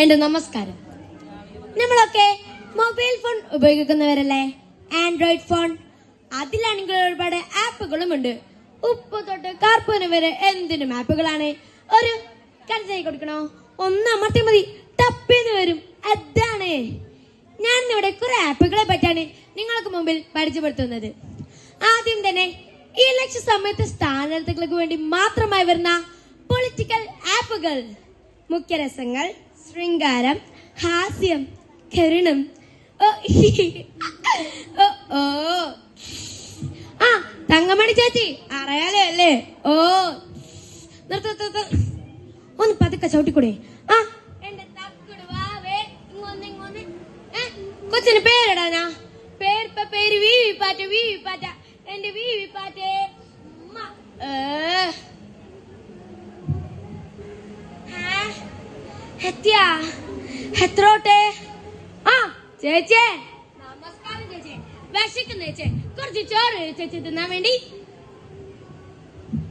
എന്റെ നമസ്കാരം. നമ്മളൊക്കെ മൊബൈൽ ഫോൺ ഉപയോഗിക്കുന്നവരല്ലേ? Android phone. അതിലാണെങ്കിൽ ഒരുപാട് ആപ്പുകളും ഉണ്ട് ഉപ്പ് തൊട്ട് കാർപ്പൂന് വരെ എന്തിനും ആപ്പുകളാണ്. ഒരു കരുതായി കൊടുക്കണോ? ഒന്ന് അമർത്തി മതി. തപ്പിന്ന് വരും. അതാണ്. ഞാൻ ഇവിടെ കുറെ ആപ്പുകളെ പറ്റിയാണ് നിങ്ങൾക്ക് മുമ്പിൽ പരിചയപ്പെടുത്തുന്നത്. ആദ്യം തന്നെ ഈ ഇലക്ഷൻ സമയത്ത് സ്ഥാനാർത്ഥികൾക്ക് വേണ്ടി മാത്രമായി വരുന്ന പൊളിറ്റിക്കൽ ആപ്പുകൾ. മുഖ്യരസങ്ങൾ ശൃംഗാരം ഹാസ്യം കരുണം. ഓ. ആ തങ്കമണി ചേച്ചി അറിയാലോ അല്ലേ? ഓ. നിർത്ത. ഒന്ന് പതുക്കെ ചവിട്ടിക്കൂടെ. ആ. എന്റെ കൊച്ചിന് പേരിടാനാ പേര് വി വി പാറ്റ വി വി പാറ്റ എന്റെ വി വി പാറ്റേ എത്തിയാ എത്രോട്ടെ ആ ചേച്ചേ. നമസ്കാരം ചേച്ചേ. വിശക്കുന്ന ചേച്ചേ. കുറച്ച് ചോറ് ചേച്ചി തിന്നാൻ വേണ്ടി.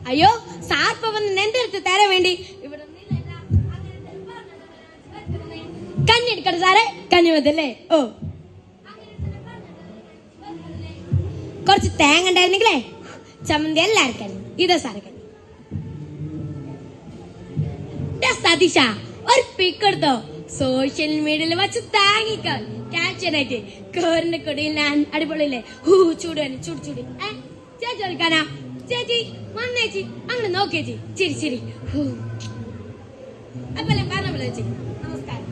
അയ്യോ സാർപ്പ വന്ന് എന്തെടുത്ത് തരാൻ വേണ്ടി. ഇവിടെ കഞ്ഞി എടുക്കട്ടെ സാറേ കഞ്ഞി മതല്ലേ ഓ. കുറച്ച് തേങ്ങ ഉണ്ടായിരുന്നെങ്കിലേ ചമ്മന്തി എല്ലാവർക്കും ഇതാ സാറേ കഞ്ഞി സതീഷ ഒരു പിക്ക് എടുത്തോ സോഷ്യൽ മീഡിയയിൽ വച്ച് താങ്ങിക്കോ ക്യാപ്ഷൻ ആയിട്ട് കോറിന്റെ കൊടിയിൽ ഞാൻ അടിപൊളിയില്ലേ? ഹൂ ചൂട് ചൂട് ചൂട്. ചേച്ചി എടുക്കാനാ ചേച്ചി വന്നേച്ചി. അങ്ങനെ നോക്കിയേച്ചി. ചിരി ചിരി. ഹൂ. അപ്പല്ലേ പറഞ്ഞ ചേച്ചി. നമസ്കാരം.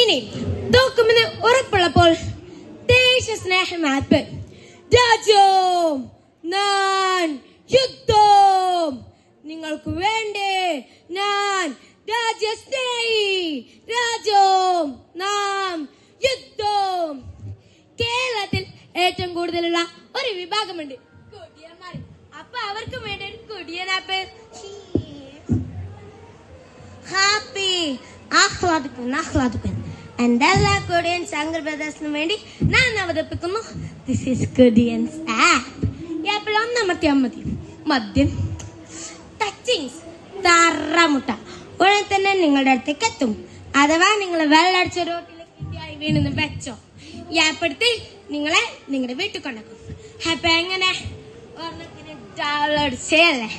ഇനി തോക്കുമെന്ന് ഉറപ്പുള്ളപ്പോൾ ദേശസ്നേഹം ആപ്പ്. രാജ്യം ഞാൻ യുദ്ധം. നിങ്ങൾക്ക് വേണ്ടേ? ഞാൻ രാജ്യസ്നേഹി. രാജ്യം നാം യുദ്ധവും. കേരളത്തിൽ ഏറ്റവും കൂടുതലുള്ള ഒരു വിഭാഗമുണ്ട് കൊടിയന്മാർ. അപ്പൊ അവർക്ക് വേണ്ടി ഒരു ഹാപ്പി. ആഹ്ലാദിപ്പൻ ആഹ്ലാദിപ്പൻ എന്റെ എല്ലാ കൊടിയൻ ശങ്കർ ബ്രദേഴ്സിനും വേണ്ടി ഞാൻ അവതരിപ്പിക്കുന്നു. ദിസ് ഈസ് കൊടിയൻസ് ആപ്പ് ഈ ആപ്പിൽ ഒന്നമർത്തിയാൽ മതി മദ്യം. ടച്ചിങ്സ് തറമുട്ട. ഉടനെ തന്നെ നിങ്ങളുടെ അടുത്തേക്ക് എത്തും. അഥവാ നിങ്ങൾ വെള്ളടിച്ച റോട്ടിലേക്ക് വീണെന്ന് വെച്ചോ. ഈ നിങ്ങളെ നിങ്ങളുടെ വീട്ടിൽ കൊണ്ടാക്കും അപ്പൊ എങ്ങനെ? ഡൗൺലോഡ് ചെയ്യല്ലേ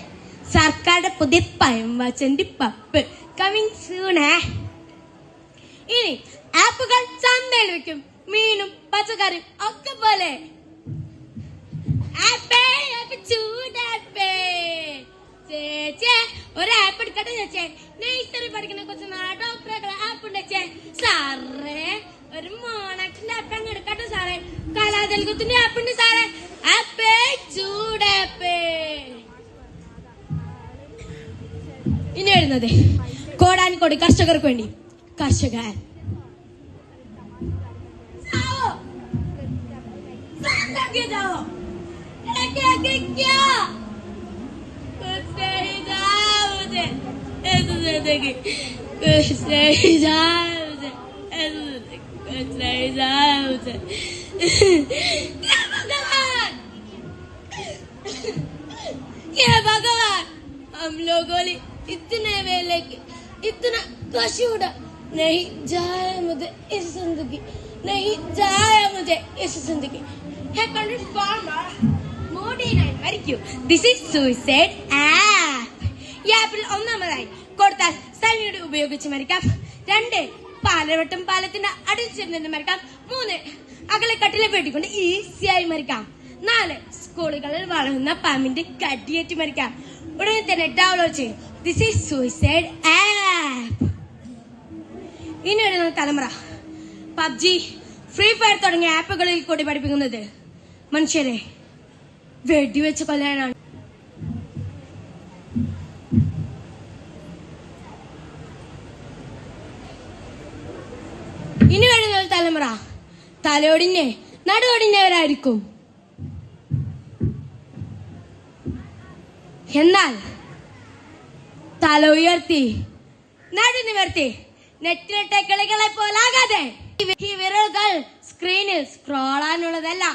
സർക്കാരുടെ പുതിയ പയമ്പച്ചന്റെ പപ്പ്. കമ്മിങ് സൂണേ ഇനി ആപ്പുകൾ ചന്തയിൽ വെക്കും. മീനും പച്ചക്കറിയും ഒക്കെ പോലെ. ആപ്പേ, ആപ്പ് കൊച്ചു സാറേ കോടാനിക്കോട് കർഷകർക്ക് വേണ്ടി. കർഷകൻ. സാവോ. ऐसे जिंदगी कुछ नहीं था मुझे ऐसे जिंदगी कुछ नहीं था मुझे ये भगवान ये भगवान हम लोगों ने इतने वेले के इतना कशूड़ा नहीं जाए मुझे इस जिंदगी नहीं जाए मुझे इस जिंदगी है country farmer മോഡിനായി മരിക്കൂ this is suicide app ഈ ആപ്പിൽ ഒന്നാമതായി കൊടുത്താൽ സൈനിയുടെ ഉപയോഗിച്ച് മരിക്കാം. രണ്ട് പാലവട്ടം പാലത്തിന്റെ അടിയിൽ ചെന്ന് മരിക്കാം. മൂന്ന് അകലെ കട്ടിലെ വെട്ടിക്കൊണ്ട് ഈസിയായി മരിക്കാം. നാല് സ്കൂളുകളിൽ വളരുന്ന പാമ്പിന്റെ കടിയേറ്റ് മരിക്കാം. ഉടനെ തന്നെ ഡൗൺലോഡ് ചെയ്യും. ദിസ് ഈസ് സൂയിസൈഡ് ആപ്പ് ഇനി വരുന്ന തലമുറ. പബ്ജി ഫ്രീ ഫയർ തുടങ്ങിയ ആപ്പുകളിൽ കൂടി പഠിപ്പിക്കുന്നത് മനുഷ്യരെ വെടിവെച്ച് കൊല്ലാനാണ്. ഇനി വരുന്ന ഒരു തലമുറ തലയോടിഞ്ഞ് നടുവൊടിഞ്ഞവരായിരിക്കും എന്നാൽ തല ഉയർത്തി നടു നിവർത്തി നെറ്റിലിട്ട കിളികളെ പോലാകാതെ ഈ വിരലുകൾ സ്ക്രീനിൽ സ്ക്രോളാനുള്ളതല്ല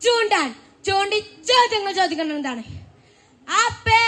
ചൂണ്ടാൻ ചൂണ്ടി ചോദ്യങ്ങൾ ചോദിക്കുന്നതാണ് അപ്പേ